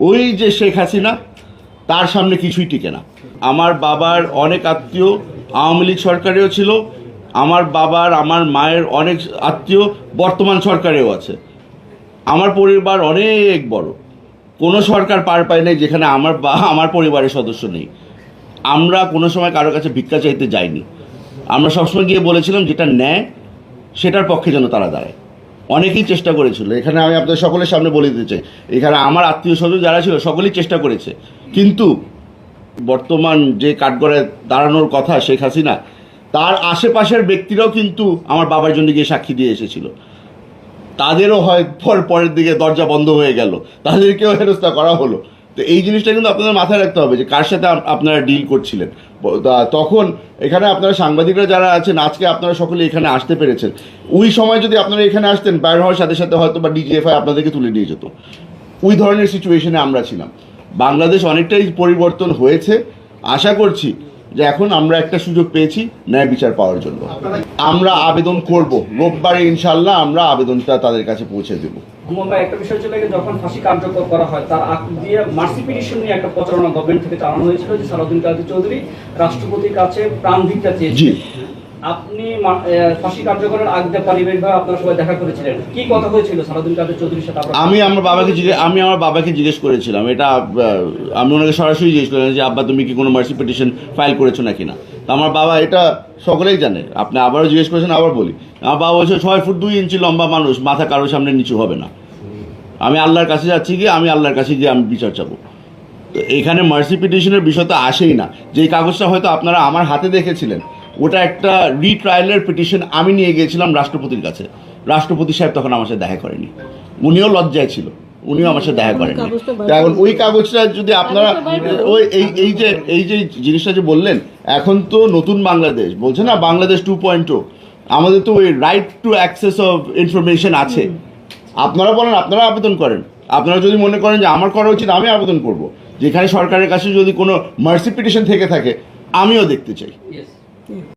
ওই যে শেখ হাসিনা, তার সামনে কিছুই টিকে না। আমার বাবার অনেক আত্মীয় আওয়ামী লীগ সরকারেও ছিল, আমার বাবার, আমার মায়ের অনেক আত্মীয় বর্তমান সরকারেও আছে। আমার পরিবার অনেক বড়। কোনো সরকার পার পায় নাই যেখানে আমার বা, আমার পরিবারের সদস্য নেই। আমরা কোনো সময় কারোর কাছে ভিক্ষা চাইতে যাইনি। আমরা সবসময় গিয়ে বলেছিলাম যেটা ন্যায়, সেটার পক্ষে যেন তারা দাঁড়ায়। অনেকেই চেষ্টা করেছিল। এখানে আমি আপনাদের সকলের সামনে বলে দিতে চাই। এখানে আমার আত্মীয় স্বজন যারা ছিল, সকলেই চেষ্টা করেছে। কিন্তু বর্তমান যে কাঠগড়ায় দাঁড়ানোর কথা শেখ হাসিনা, তার আশেপাশের ব্যক্তিরাও কিন্তু আমার বাবার জন্য গিয়ে সাক্ষী দিয়ে এসেছিল। তাদেরও হয়, পর পরের দিকে দরজা বন্ধ হয়ে গেল। তাদেরকেও হেনস্থা করা হলো। তো এই জিনিসটা কিন্তু আপনাদের মাথায় রাখতে হবে যে কার সাথে আপনারা ডিল করছিলেন। তখন এখানে আপনারা সাংবাদিকরা যারা আছেন, আজকে আপনারা সকলে এখানে আসতে পেরেছেন। ওই সময় যদি আপনারা এখানে আসতেন, বাইর হওয়ার সাথে সাথে হয়তো বা ডিজিএফআই আপনাদেরকে তুলে নিয়ে যেত। ওই ধরনের সিচুয়েশনে আমরা ছিলাম। বাংলাদেশ অনেকটাই পরিবর্তন হয়েছে। আশা করছি যে এখন আমরা একটা সুযোগ পেয়েছি ন্যায় বিচার পাওয়ার জন্য। আমরা আবেদন করব। রোববারে ইনশাল্লাহ আমরা আবেদনটা তাদের কাছে পৌঁছে দেবো। হুমায়ুন একটা বিষয় ছিল গেছে যখন ফাঁসি কার্যকর করা হয় তার আগ দিয়ে মার্সি পিটিশন নিয়ে একটা প্রচারণা গভর্নমেন্ট থেকে চালানো হয়েছিল যে সালাউদ্দিন কাজী চৌধুরী রাষ্ট্রপতির কাছে প্রাণ ভিক্ষা জি। চেয়েছেন আপনি ফাঁসি কার্যকরের আগ পারিবারিকভাবে আপনারা সবাই দেখা করেছিলেন। কি কথা হয়েছিল সালাউদ্দিন কাজী চৌধুরীর সাথে? আমি আমার বাবাকে জিজ্ঞেস আমি আমার বাবাকে জিজ্ঞেস করেছিলাম। এটা আমি ওনাকে সরাসরি জিজ্ঞেস করলাম যে, আব্বা, তুমি কি কোনো মার্সি পিটিশন ফাইল করেছ নাকি না? আমার বাবা এটা সকলেই জানে। আপনি আবারও জিজ্ঞেস করেছেন, আবার বলি। আমার বাবা বলছে, ছয় ফুট দুই ইঞ্চি লম্বা মানুষ, মাথা কারোর সামনে নিচু হবে না। আমি আল্লাহর কাছে যাচ্ছি গিয়ে, আমি আল্লাহর কাছে গিয়ে আমি বিচার চাবো। তো এখানে মার্সি পিটিশনের বিষয় তো আসেই না। যেই কাগজটা হয়তো আপনারা আমার হাতে দেখেছিলেন ওটা একটা রিট্রায়ালের পিটিশন আমি নিয়ে গিয়েছিলাম রাষ্ট্রপতির কাছে। রাষ্ট্রপতি সাহেব তখন আমার সাথে দেখা করেনি। উনিও লজ্জায় ছিল। উনিও আমার সাথে দেখা করেনি এখন ওই কাগজটা যদি আপনারা ওই এই এই যে এই যে জিনিসটা যে বললেন এখন তো নতুন বাংলাদেশ। বলছে না বাংলাদেশ টু পয়েন্ট আমাদের তো ওই right to access of information আছে। আপনারা বলেন আপনারা আবেদন করেন। আপনারা যদি মনে করেন যে আমার করা উচিত আমি আবেদন করব। যেখানে সরকারের কাছে যদি কোনো মার্সি পিটিশন থেকে থাকে আমিও দেখতে চাই। কি